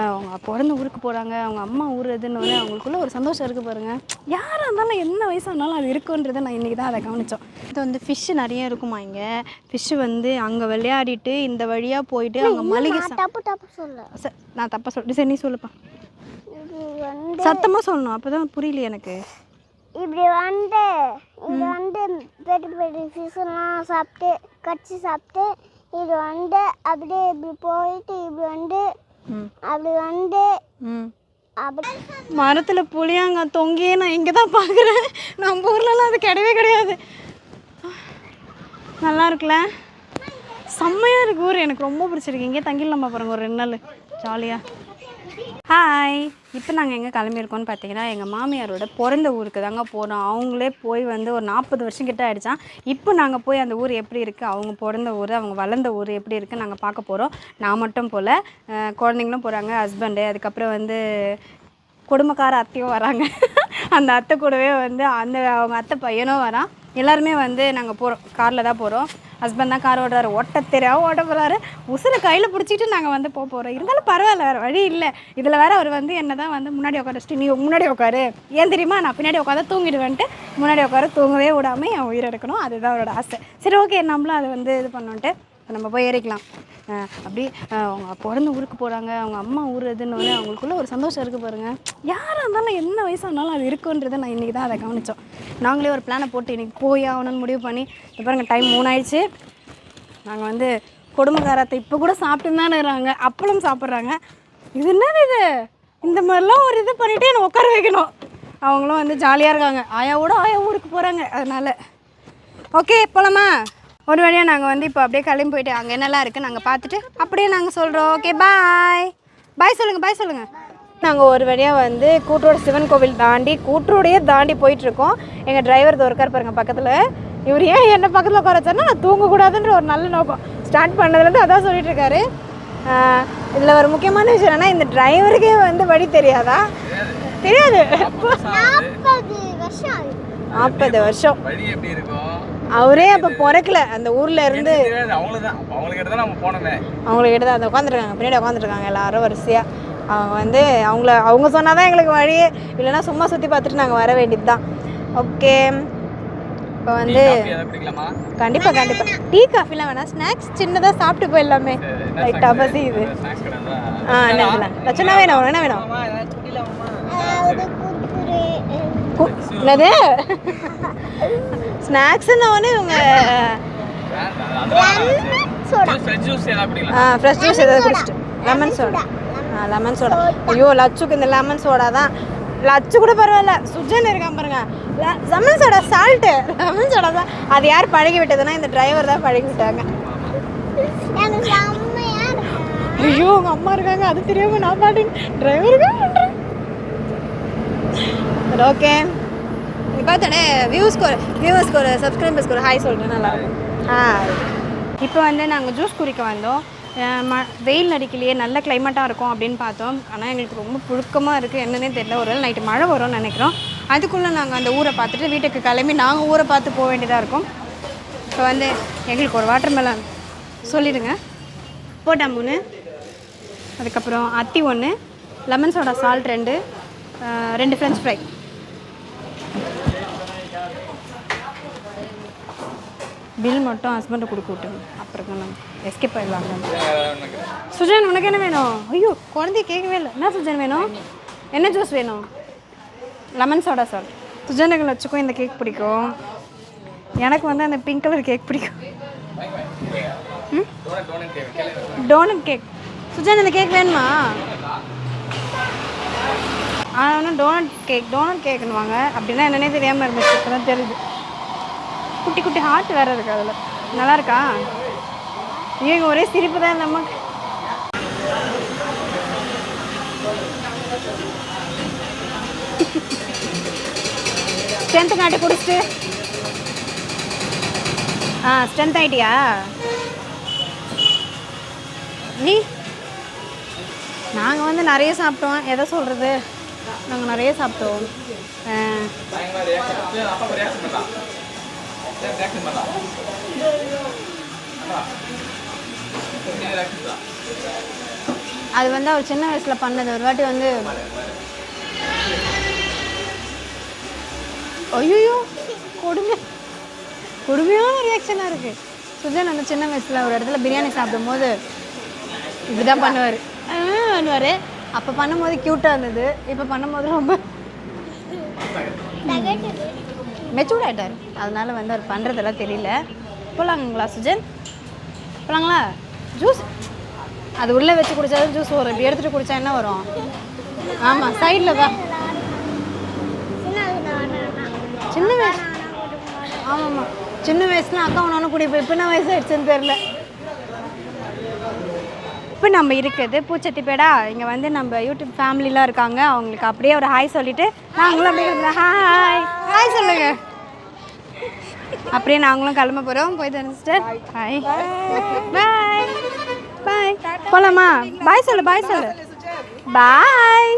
அவங்க பிறந்த ஊருக்கு போகிறாங்க அவங்க அம்மா ஊர் எதுன்னு வந்து அவங்களுக்குள்ள ஒரு சந்தோஷம் இருக்குது பாருங்க. யாராக இருந்தாலும் என்ன வயசானாலும் அது இருக்குன்றதை நான் இன்றைக்கி தான் அதை கவனித்தோம் இது வந்து ஃபிஷ்ஷு நிறைய இருக்குமா இங்கே? ஃபிஷ்ஷு வந்து அங்கே விளையாடிட்டு இந்த வழியாக போயிட்டு அங்கே மளிகை தப்பு தப்பு சொல்ல ச- நான் தப்பாக சொல்லிட்டு சரி நீ சொல்லுப்பா. சத்தமாக சொல்லணும். அப்போ தான் புரியல எனக்கு. இப்படி வந்து இது வந்து பெரிய பெரிய ஃபிஷ்லாம் சாப்பிட்டு கடிச்சு சாப்பிட்டு இது வந்து அப்படியே இப்படி போயிட்டு இப்படி வந்து அப்படி வந்து மரத்தில் புளியாங்க தொங்கியே நான் இங்கே தான் பார்க்குறேன் நம்ம ஊர்லலாம் அது கிடையவே கிடையாது. நல்லா இருக்குல்ல? செம்மையாக இருக்கு ஊர். எனக்கு ரொம்ப பிடிச்சிருக்கு. இங்கே தங்கிடலாமா பாருங்க ஒரு ரெண்டு நாள். ஜாலியாக ஹாய் இப்போ நாங்கள் எங்கே கிளம்பியிருக்கோம்னு பார்த்தீங்கன்னா எங்கள் மாமியாரோட பிறந்த ஊருக்கு தாங்க போகிறோம் அவங்களே போய் வந்து ஒரு நாற்பது வருஷம் கிட்ட ஆகிடுச்சான் இப்போ நாங்கள் போய் அந்த ஊர் எப்படி இருக்குது அவங்க பிறந்த ஊர் அவங்க வளர்ந்த ஊர் எப்படி இருக்குது நாங்கள் பார்க்க போகிறோம் நான் மட்டும் போல் குழந்தைங்களும் போகிறாங்க ஹஸ்பண்டு அதுக்கப்புறம் வந்து குடும்பக்கார அத்தையும் வராங்க. அந்த அத்தை கூடவே வந்து அந்த அவங்க அத்தை பையனும் வரான். எல்லாருமே வந்து நாங்கள் போகிறோம் காரில் தான் போகிறோம் ஹஸ்பண்ட் தான் கார் ஓடுறாரு ஓட்ட தெரியாம ஓட்ட போகிறாரு உசுரை கையில் பிடிச்சிட்டு நாங்கள் வந்து போக போகிறோம் இருந்தாலும் பரவாயில்ல வேறு வழி இல்லை. இதில் வேறு அவர் வந்து என்ன தான் வந்து முன்னாடி உட்கார வச்சுட்டு நீ முன்னாடி உட்காரு. ஏன் தெரியுமா? நான் பின்னாடி உட்காந்து தூங்கிடுவேன்ட்டு. முன்னாடி உட்கார தூங்கவே விடாமல் என் உயிர் எடுக்கணும். அதுதான் அவரோட ஆசை. சரி ஓகே நம்மளும் அதை வந்து இது பண்ணோன்ட்டு இப்போ நம்ம போய் ஏறிக்கலாம். அப்படி அவங்க பிறந்த ஊருக்கு போகிறாங்க அவங்க அம்மா ஊர் எதுன்னு வந்து அவங்களுக்குள்ள ஒரு சந்தோஷம் இருக்குது பாருங்கள் யாராக இருந்தாலும் என்ன வயசானாலும் அது இருக்குன்றதை நான் இன்றைக்கி தான் அதை கவனித்தோம் நாங்களே ஒரு பிளானை போட்டு இன்றைக்கி போய் ஆகணும்னு முடிவு பண்ணி இப்போ பாருங்க டைம் மூணாயிடுச்சு. நாங்கள் வந்து குடும்பக்காரத்தை இப்போ கூட சாப்பிட்டு தானே இருக்காங்க. அப்பளம் சாப்பிட்றாங்க. இது என்னது இது? இந்த மாதிரிலாம் ஒரு இது பண்ணிவிட்டு என்னை உட்கார வைக்கணும். அவங்களும் வந்து ஜாலியாக இருக்காங்க. ஆயாவோட ஆயா ஊருக்கு போகிறாங்க அதனால். ஓகே போகலாமா ஒரு வழியாக நாங்கள் வந்து இப்போ அப்படியே கிளம்பி போயிட்டு அங்கே என்னெல்லாம் இருக்குது நாங்கள் பார்த்துட்டு அப்படியே நாங்கள் சொல்கிறோம் ஓகே பாய் பாய் சொல்லுங்கள் பாய் சொல்லுங்கள் நாங்கள் ஒரு வழியாக வந்து கூட்டரோட சிவன் கோவில் தாண்டி கூட்டரோடையே தாண்டி போயிட்டுருக்கோம். எங்கள் டிரைவர் இருக்கார் பாருங்க பக்கத்தில். இவர் ஏன் என்ன பக்கத்தில் உட்கார நான் தூங்கக்கூடாதுன்ற ஒரு நல்ல நோக்கம். ஸ்டார்ட் பண்ணதுலேருந்து அதான் சொல்லிட்டு இருக்காரு இதில் ஒரு முக்கியமான விஷயம் என்னன்னா இந்த டிரைவருக்கே வந்து வழி தெரியாதா? தெரியாது. நாற்பது வருஷம் அவரே அப்போ பிறக்கல. அந்த ஊர்ல இருந்து அவங்களுக்கு தான் அவங்களுக்கு தான் உட்காந்துருக்காங்க பின்னாடி உட்காந்துருக்காங்க எல்லாரும் வரிசையாக அவங்க வந்து அவங்கள அவங்க சொன்னால் தான் எங்களுக்கு வழியே இல்லைன்னா சும்மா சுற்றி பார்த்துட்டு நாங்கள் வர வேண்டியது தான் ஓகே. இப்போ வந்து கண்டிப்பாக கண்டிப்பாக டீ காஃபிலாம் வேணாம். ஸ்நாக்ஸ் சின்னதாக சாப்பிட்டு போயிடலாமே. லைட்டாக பசி இது ஆ என்ன இதெல்லாம் லட்சணா வேணும். என்ன வேணும்? என்னது? ஸ்நாக்ஸ்ன்னு ஒன்று இவங்க ஃப்ரெஷ் ஜூஸ் ஏதாவது குடிக்கலாம். ஆ ஃப்ரெஷ் ஜூஸ் ஏதாவது குடிச்சிட்டு. லெமன் சோடா ஆ லெமன் சோடா ஐயோ லச்சுக்கு இந்த லெமன் சோடா தான். லச்சு கூட பரவாயில்ல. சுஜன் இருக்கான் பாருங்க. Lemon soda salt lemon soda தான். அது யார் பழகி விட்டதுன்னா இந்த டிரைவர் தான் பழகி விட்டாங்க. எனக்கு செம்மையா இருக்கு? ஐயோ உங்க அம்மா இருக்காங்க. அது தெரியாம நான் பாட்டு டிரைவருக்கு சரி ஓகே நீ பார்த்தோன்னே வியூஸ்க்கு ஒரு வியூவர்ஸ்க்கு ஒரு சப்ஸ்கிரைபர்ஸ்க்கு ஒரு ஹாய் சொல்கிறேன் நல்லா ஆ இப்போ வந்து நாங்கள் ஜூஸ் குடிக்க வந்தோம். ம வெயில் அடிக்கலையே நல்ல கிளைமேட்டாக இருக்கும் அப்படின்னு பார்த்தோம். ஆனால் எங்களுக்கு ரொம்ப புழுக்கமாக இருக்குது என்னன்னே தெரியல. ஒரு நைட்டு மழை வரும்னு நினைக்கிறோம். அதுக்குள்ளே நாங்கள் அந்த ஊரை பார்த்துட்டு வீட்டுக்கு கிளம்பி நாங்கள் ஊரை பார்த்து போக வேண்டியதாக இருக்கும். இப்போ வந்து எங்களுக்கு ஒரு வாட்டர் மெலன் சொல்லிடுங்க. போட்டா மூணு அதுக்கப்புறம் அத்தி ஒன்று லெமன் சோடா சால்ட் ரெண்டு ரெண்டு ஃப்ரெஞ்ச் ஃப்ரை பில் மட்டும் ஹஸ்பண்டை கொடுக்க விட்டுங்க அப்புறம் நம்ம எஸ்கேப் ஆயிடலாங்க சுஜன் உனக்கு என்ன வேணும்? ஐயோ குழந்தைய கேட்கவே இல்லை. என்ன சுஜன் வேணும்? என்ன ஜூஸ் வேணும்? லெமன் சோடா சால்ட் சுஜனுக்கு வச்சுக்கும் இந்த கேக் பிடிக்கும். எனக்கு வந்து அந்த பிங்க் கலர் கேக் பிடிக்கும். டோனட் கேக் சுஜன் இந்த கேக் வேணுமா? ஆனால் டோனட் கேக் டோனட் கேக்குன்னுவாங்க அப்படின்னா என்னன்னே தெரியாமல் இருந்துச்சு. இப்போ தான் தெரியுது. குட்டி குட்டி ஹார்ட் வேறு இருக்கு அதில். நல்லா இருக்கா? இவங்க ஒரே சிரிப்பு தான் நமக்கு ஸ்ட்ரென்த் காட்டி குடிச்சிட்டு. ஆ ஸ்ட்ரென்த் ஆகிட்டியா நீ? நாங்கள் வந்து நிறைய சாப்பிட்டோம். எதை சொல்கிறது நாங்கள் நிறைய சாப்பிட்டோம். அது வந்து அவர் சின்ன வயசில் பண்ணது. ஒரு வாட்டி வந்து ஐயோ கொடுமை. கொடுமையான ரியாக்ஷனாக இருக்குது சுஜன் அந்த சின்ன வயசில் ஒரு இடத்துல பிரியாணி சாப்பிடும்போது இப்படி தான் பண்ணுவார் பண்ணுவார். அப்போ பண்ணும்போது க்யூட்டாக இருந்தது. இப்போ பண்ணும்போது ரொம்ப மெச்சூர்ட் ஆகிட்டார் அதனால வந்து அவர் பண்ணுறதெல்லாம் தெரியல. போகலாங்களா சுஜன்? போகலாங்களா ஜூஸ் அது உள்ளே வச்சு குடித்தாலும் ஜூஸ் வரும். இப்படி எடுத்துகிட்டு குடித்தா என்ன வரும்? ஆமாம் சைடில் தான் சின்ன வயசு. ஆமாம் ஆமாம் சின்ன வயசுல அக்கா ஒன்று ஒன்று போய் இப்போ என்ன வயசு ஆயிடுச்சுன்னு தெரில இப்போ நம்ம இருக்கிறது பூச்சத்திப்பேடா இங்கே வந்து நம்ம யூடியூப் ஃபேமிலிலாம் இருக்காங்க. அவங்களுக்கு அப்படியே ஒரு ஹாய் சொல்லிவிட்டு நாங்களும் அப்படியே ஹாய். ஹாய் சொல்லுங்க. அப்படியே நாங்களும் கிளம்ப போகிறோம் போய் சிஸ்டர். ஹாய். பாய். பாய். போகலாமா பாய் சொல்லு பாய் சொல்லு. பாய்.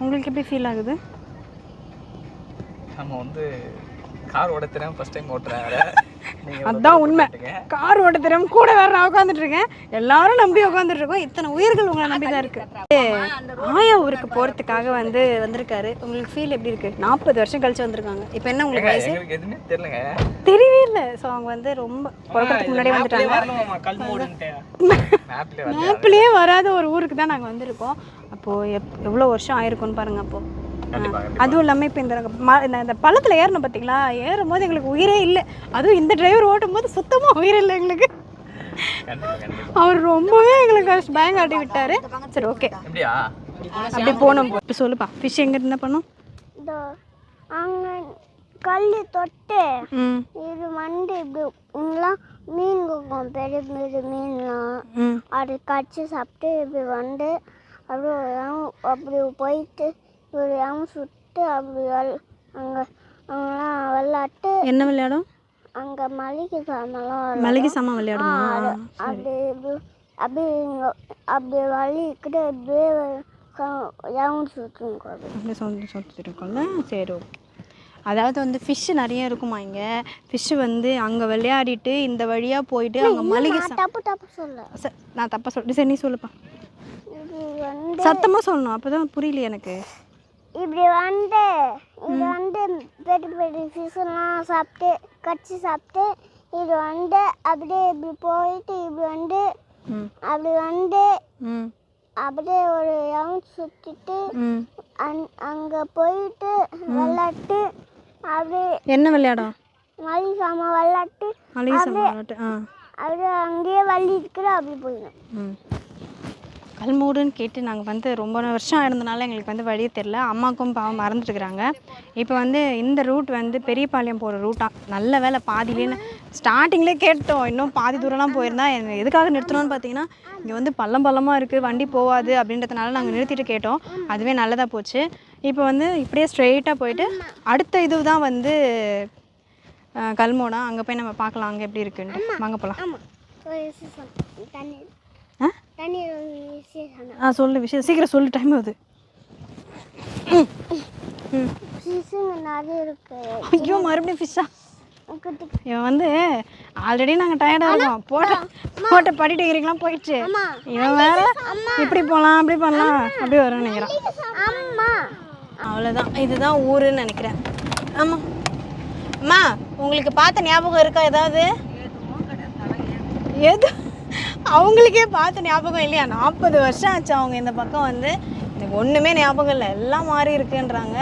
உங்களுக்கு எப்படி ஃபீல் ஆகுது? நம்ம வந்து கார் ஓட தெரியாம ஃபர்ஸ்ட் டைம் ஓட்டுறேன். அதான் உண்மை. கார் ஓட்ட தெரியாம கூட வேற நான் உட்காந்துட்டு இருக்கேன் எல்லாரும் நம்பி உட்காந்துட்டு இருக்கோம் இத்தனை உயிர்கள் உங்களை நம்பி தான் இருக்கு ஆயா ஊருக்கு போறதுக்காக வந்து வந்திருக்காரு. உங்களுக்கு ஃபீல் எப்படி இருக்கு? நாற்பது வருஷம் கழிச்சு வந்திருக்காங்க. இப்போ என்ன உங்களுக்கு வயசு? தெரியவே இல்லை. ஸோ அவங்க வந்து ரொம்ப பிறக்கிறதுக்கு முன்னாடியே வந்துட்டாங்க. மேப்ல வந்து மேப்லேயே வராத ஒரு ஊருக்கு தான் நாங்கள் வந்திருக்கோம். அப்போது எப் எவ்வளோ வருஷம் ஆயிருக்கும்னு பாருங்க அப்போ. அதுவும் இல்லாமல் இப்போ இந்த ம- இந்த- பள்ளத்தில் ஏறணும் பார்த்தீங்களா ஏறும் போது எங்களுக்கு உயிரே இல்லை. அதுவும் இந்த டிரைவர் ஓட்டும் போது சுத்தமாக உயிர் இல்லை எங்களுக்கு. அவர் ரொம்பவே எங்களுக்கு கஷ்ட- பயங்காட்டி விட்டாரு. சரி ஓகே. அப்படி போனோம் இப்போ சொல்லுப்பா. ஃபிஷ் எங்கே இருந்தா பண்ணோம்? கல் தொட்டு இது வந்து இப்படி இங்கெல்லாம் மீன் இருக்கும் பெரிய பெரிய மீன்லாம் அது கடிச்சு சாப்பிட்டு இப்படி வந்து round அப்படி போயிட்டு round சுட்டு அப்படி அங்கே அங்கெல்லாம் விளாட்டு என்ன விளையாடும்? அங்கே மளிகை சாமான்லாம். மளிகை சாமான் விளையாடுமா? அப்படி அப்படி அப்படி வலிக்கிட்டு இப்படியே ரவுண்ட் சுற்றுங்க அப்படி சொல்லி சொல்லிட்டு இருக்கோம்ல? சரி ஓகே அதாவது வந்து ஃபிஷ்ஷு நிறைய இருக்குமா இங்கே? ஃபிஷ்ஷு வந்து அங்கே விளையாடிட்டு இந்த வழியாக போயிட்டு அங்கே மளிகை தப்பு தப்பு சொல்ல நான் தப்பாக சொல்லிட்டு சரி நீ சொல்லுப்பா. சத்தமாக சொல்லணும் அப்போ தான் புரியல எனக்கு. இப்படி வந்து இது வந்து பெரிய பெரிய ஃபிஷ்லாம் சாப்பிட்டு கடிச்சு சாப்பிட்டு இது வந்து அப்படியே இப்படி போயிட்டு இப்படி வந்து அப்படி வந்து அப்படியே ஒரு ரவுண்ட் அங் அங்கே போயிட்டு விளாட்டு அப்படியே என்ன விளையாடும் மளிகை சாமான் விளையாட்டு அப்படியே அங்கேயே வள்ளி இருக்கிற அப்படி போயிடும். கல்மூடுன்னு கேட்டு நாங்கள் வந்து ரொம்ப வருஷம் ஆயிருந்தனால எங்களுக்கு வந்து வழியே தெரில அம்மாக்கும் பாவம் மறந்துட்டுருக்குறாங்க. இப்போ வந்து இந்த ரூட் வந்து பெரியபாளையம் போகிற ரூட்டாக நல்ல வேலை பாதியிலேன்னு ஸ்டார்டிங்லேயே கேட்டோம். இன்னும் பாதி தூரம்லாம் போயிருந்தா எதுக்காக நிறுத்தணும்னு பார்த்தீங்கன்னா இங்கே வந்து பள்ளம் பள்ளமாக இருக்குது வண்டி போகாது அப்படின்றதுனால நாங்கள் நிறுத்திட்டு கேட்டோம். அதுவே நல்லதாக போச்சு. இப்போ வந்து இப்படியே ஸ்ட்ரெயிட்டாக போயிட்டு அடுத்த இது தான் வந்து அஹ், கல்மோடா. அங்கே போய் நம்ம பார்க்கலாம் அங்கே எப்படி இருக்குன்ட்டு. வாங்க போகலாம் ஆமாம் ஒரு சீசன் தண்ணி ஆ சொல்லு விஷயம். சீக்கிரம் சொல்லு டைம் ஆகுது. இருக்கு. ஐயோ மறுபடியும் ஃபிஷ்ஷா? இவன் வந்து ஆல்ரெடி நாங்கள் டயர்டாக இருக்கோம். போட்ட போட்ட படி டிகிரிக்கெலாம் போயிடுச்சு. இவன் வேற இப்படி போகலாம் அப்படி பண்ணலாம் அப்படி வரும்னு நினைக்கிறான். அம்மா அவ்வளோதான் இதுதான் ஊருன்னு நினைக்கிறேன். ஆமாம் அம்மா உங்களுக்கு பார்த்த ஞாபகம் இருக்கா ஏதாவது? எது அவங்களுக்கே பார்த்த ஞாபகம் இல்லையா? நாற்பது வருஷம் ஆச்சு அவங்க இந்த பக்கம் வந்து. எனக்கு ஒன்றுமே ஞாபகம் இல்லை. எல்லாம் மாறி இருக்குன்றாங்க.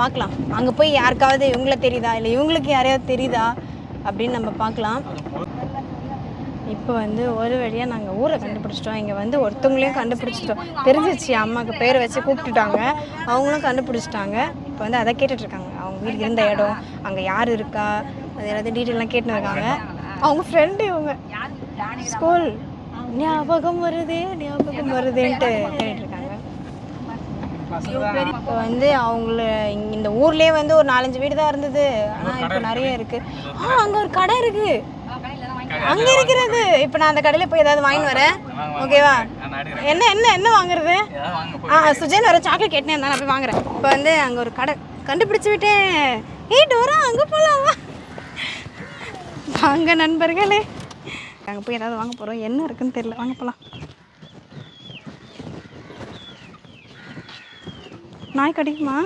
பார்க்கலாம். அங்கே போய் யாருக்காவது இவங்கள தெரியுதா? இல்லை இவங்களுக்கு யாரையாவது தெரியுதா? அப்படின்னு நம்ம பார்க்கலாம். இப்போ வந்து ஒரு வழியாக நாங்கள் ஊரை கண்டுபிடிச்சிட்டோம். இங்கே வந்து ஒருத்தவங்களையும் கண்டுபிடிச்சிட்டோம். தெரிஞ்சிச்சு அம்மாவுக்கு பேர் வச்சு கூப்பிட்டுட்டாங்க. அவங்களும் கண்டுபிடிச்சிட்டாங்க. இப்போ வந்து அதை கேட்டுட்ருக்காங்க. அவங்க வீடு இருந்த இடம் அங்கே யார் இருக்கா? அது எல்லாத்தையும் டீட்டெயிலாம் கேட்டுன்னு இருக்காங்க. அவங்க ஃப்ரெண்டு இவங்க. ஸ்கூல். ஞாபகம் வருதே ஞாபகம் வருதேன்ட்டு. கேட்டுருக்காங்க இப்போ வந்து அவங்கள இந்த ஊர்லயே வந்து ஒரு நாலஞ்சு வீடு தான் இருந்தது. ஆனால் இப்போ நிறைய இருக்கு. ஆ அங்க ஒரு கடை இருக்கு. அங்க இருக்கிறது. இப்போ நான் அந்த கடையில போய் ஏதாவது வாங்கி வரேன். ஓகேவா? என்ன என்ன என்ன வாங்குறது? ஆ சுஜன் வர சாக்லேட் கேட்டேன் இருந்தா நான் போய் வாங்குறேன். இப்போ வந்து அங்க ஒரு கடை கண்டுபிடிச்சு விட்டேன். ஏய் டோரா அங்க போலாம்? வாங்க நண்பர்களே. அங்கே போய் ஏதாவது வாங்க போகிறோம் என்ன இருக்குன்னு தெரியல. வாங்க போகலாம் நாய் கடிக்குமா.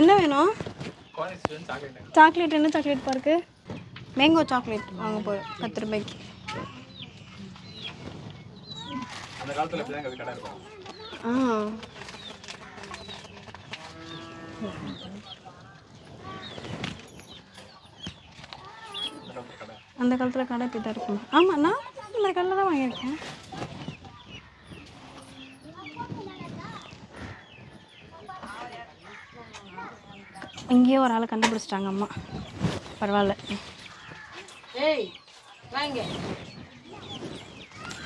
என்ன வேணும்? சாக்லேட் என்ன சாக்லேட் பாருக்கு? மேங்கோ சாக்லேட் வாங்க போகிறோம் பத்து ரூபாய்க்கு. ஆ அந்த காலத்து கடை அந்த காலத்தில் கடை இப்படி தான் இருக்கும்? ஆமாம் நான் இந்த கடையில் தான் வாங்கியிருக்கேன். இங்கேயே ஒரு ஆளை கண்டுபிடிச்சிட்டாங்க அம்மா. பரவாயில்ல.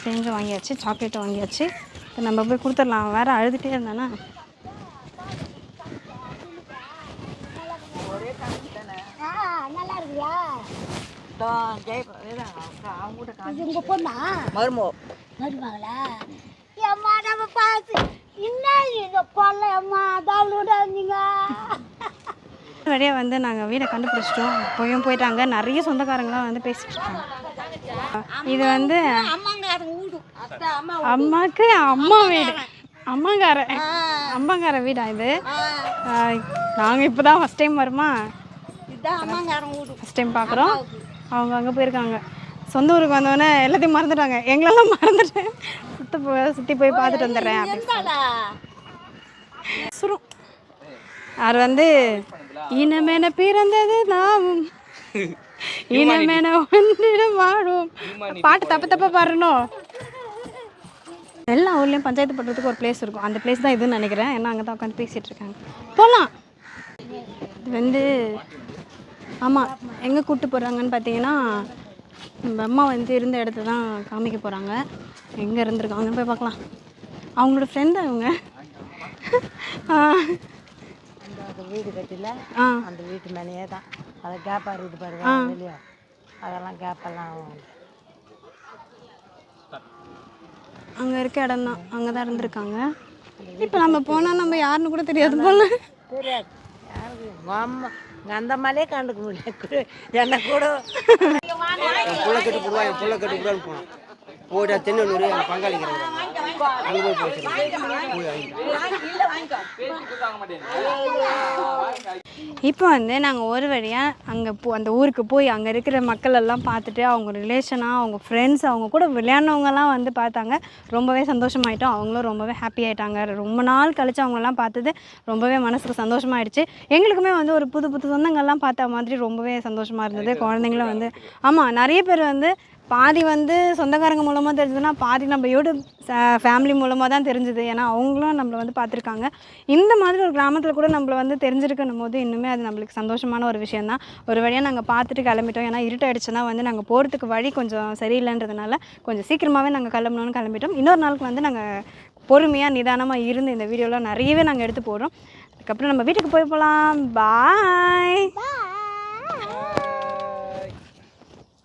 தேங்காய் வாங்கியாச்சு சாக்லேட்டை வாங்கியாச்சு. இப்போ நம்ம போய் கொடுத்துடலாம். வேற அழுதுகிட்டே இருந்தானா நல்லா இருக்குயா இது உங்க பொண்ணா மருமோ வருவாங்களா ஏம்மா நம்ம பார்த்து என்ன இந்த கொள்ளை அம்மா தவளோட நீங்க வழியாக வந்து நாங்கள் வீடை கண்டுபிடிச்சிட்டோம் போயும் போயிட்டாங்க நிறைய சொந்தக்காரங்களாம் வந்து பேசிட்டு இருக்காங்க இது வந்து அம்மாக்கு அம்மா வீடு அம்மாங்கார அம்மாங்கார வீடா இது நாங்கள் இப்போ தான் ஃபஸ்ட் டைம் வருமா ஃபஸ்ட் டைம் பார்க்குறோம் அவங்க அங்கே போயிருக்காங்க. சொந்த ஊருக்கு வந்தோடனே எல்லாத்தையும் மறந்துட்டாங்க. எங்களெல்லாம் மறந்துட்டேன். சுத்த போய் சுற்றி போய் பார்த்துட்டு வந்துடுறேன் சுரும் அவர் வந்து இனமென பிறந்தது நாமும். இனமென ஒன்றிடம் வாழும். பாட்டு தப்பு தப்பா பாடணும் எல்லா ஊர்லேயும் பஞ்சாயத்து பண்ணுறதுக்கு ஒரு பிளேஸ் இருக்கும். அந்த பிளேஸ் தான் இதுன்னு நினைக்கிறேன். ஏன்னா அங்கே தான் உட்காந்து பேசிகிட்டு இருக்காங்க. போகலாம் இது வந்து ஆமாம் எங்கே கூப்பிட்டு போகிறாங்கன்னு பார்த்தீங்கன்னா நம்ம அம்மா வந்து இருந்த இடத்த தான் காமிக்க போகிறாங்க எங்கே இருந்திருக்காங்கன்னு போய் பார்க்கலாம். அவங்களோட ஃப்ரெண்டு அவங்க வீடு கட்டில ஆ. அந்த வீட்டு மேலேயே தான். அதை கேப்பாக இருக்குது பாருங்க வெளியே. அதெல்லாம் கேப்பெல்லாம் அங்கே இருக்க இடம் தான். அங்கே தான் இருந்திருக்காங்க. இப்போ நம்ம போனால் நம்ம யாருன்னு கூட தெரியாது போல. தெரியாது. யாருக்கு அம்மா கண்டுக்க முடியல. என்ன கூட. புள்ள கட்டி போடுவா என் புள்ள கட்டி போடுவான்னு போனோம் போயிட்டா தென்னூர் என் பங்காளிக்கிறாங்க அங்கே போய் வாங்கிக்கலாம். இப்போ வந்து நாங்கள் ஒரு வழியாக அங்கே போ அந்த ஊருக்கு போய் அங்கே இருக்கிற மக்கள் எல்லாம் பார்த்துட்டு அவங்க ரிலேஷனாக அவங்க ஃப்ரெண்ட்ஸ் அவங்க கூட விளையாடினவங்கலாம் வந்து பார்த்தாங்க. ரொம்பவே சந்தோஷமாயிட்டோம். அவங்களும் ரொம்பவே ஹாப்பி ஆயிட்டாங்க. ரொம்ப நாள் கழிச்சு அவங்களெல்லாம் பார்த்தது ரொம்பவே மனசுக்கு சந்தோஷமாயிடுச்சு. எங்களுக்குமே வந்து ஒரு புது புது சொந்தங்கள்லாம் பார்த்த மாதிரி ரொம்பவே சந்தோஷமாக இருந்தது. குழந்தைங்களும் வந்து ஆமாம் நிறைய பேர் வந்து பாதி வந்து சொந்தக்காரங்க மூலமாக தெரிஞ்சதுன்னா பாதி நம்ம யூடியூப் ஃபேமிலி மூலமாக தான் தெரிஞ்சுது. ஏன்னா அவங்களும் நம்மளை வந்து பார்த்துருக்காங்க. இந்த மாதிரி ஒரு கிராமத்தில் கூட நம்மளை வந்து தெரிஞ்சிருக்கணும் போது இன்னுமே அது நம்மளுக்கு சந்தோஷமான ஒரு விஷயம் தான் ஒரு வழியாக நாங்கள் பார்த்துட்டு கிளம்பிட்டோம். ஏன்னா இருட்டாயிடுச்சுன்னா வந்து நாங்கள் போகிறதுக்கு வழி கொஞ்சம் சரியில்லைன்றதுனால கொஞ்சம் சீக்கிரமாகவே நாங்கள் கிளம்பணும்னு கிளம்பிட்டோம். இன்னொரு நாளுக்கு வந்து நாங்கள் பொறுமையாக நிதானமாக இருந்து இந்த வீடியோலாம் நிறையவே நாங்கள் எடுத்து போடுறோம். அதுக்கப்புறம் நம்ம வீட்டுக்கு போய் போகலாம் பாய்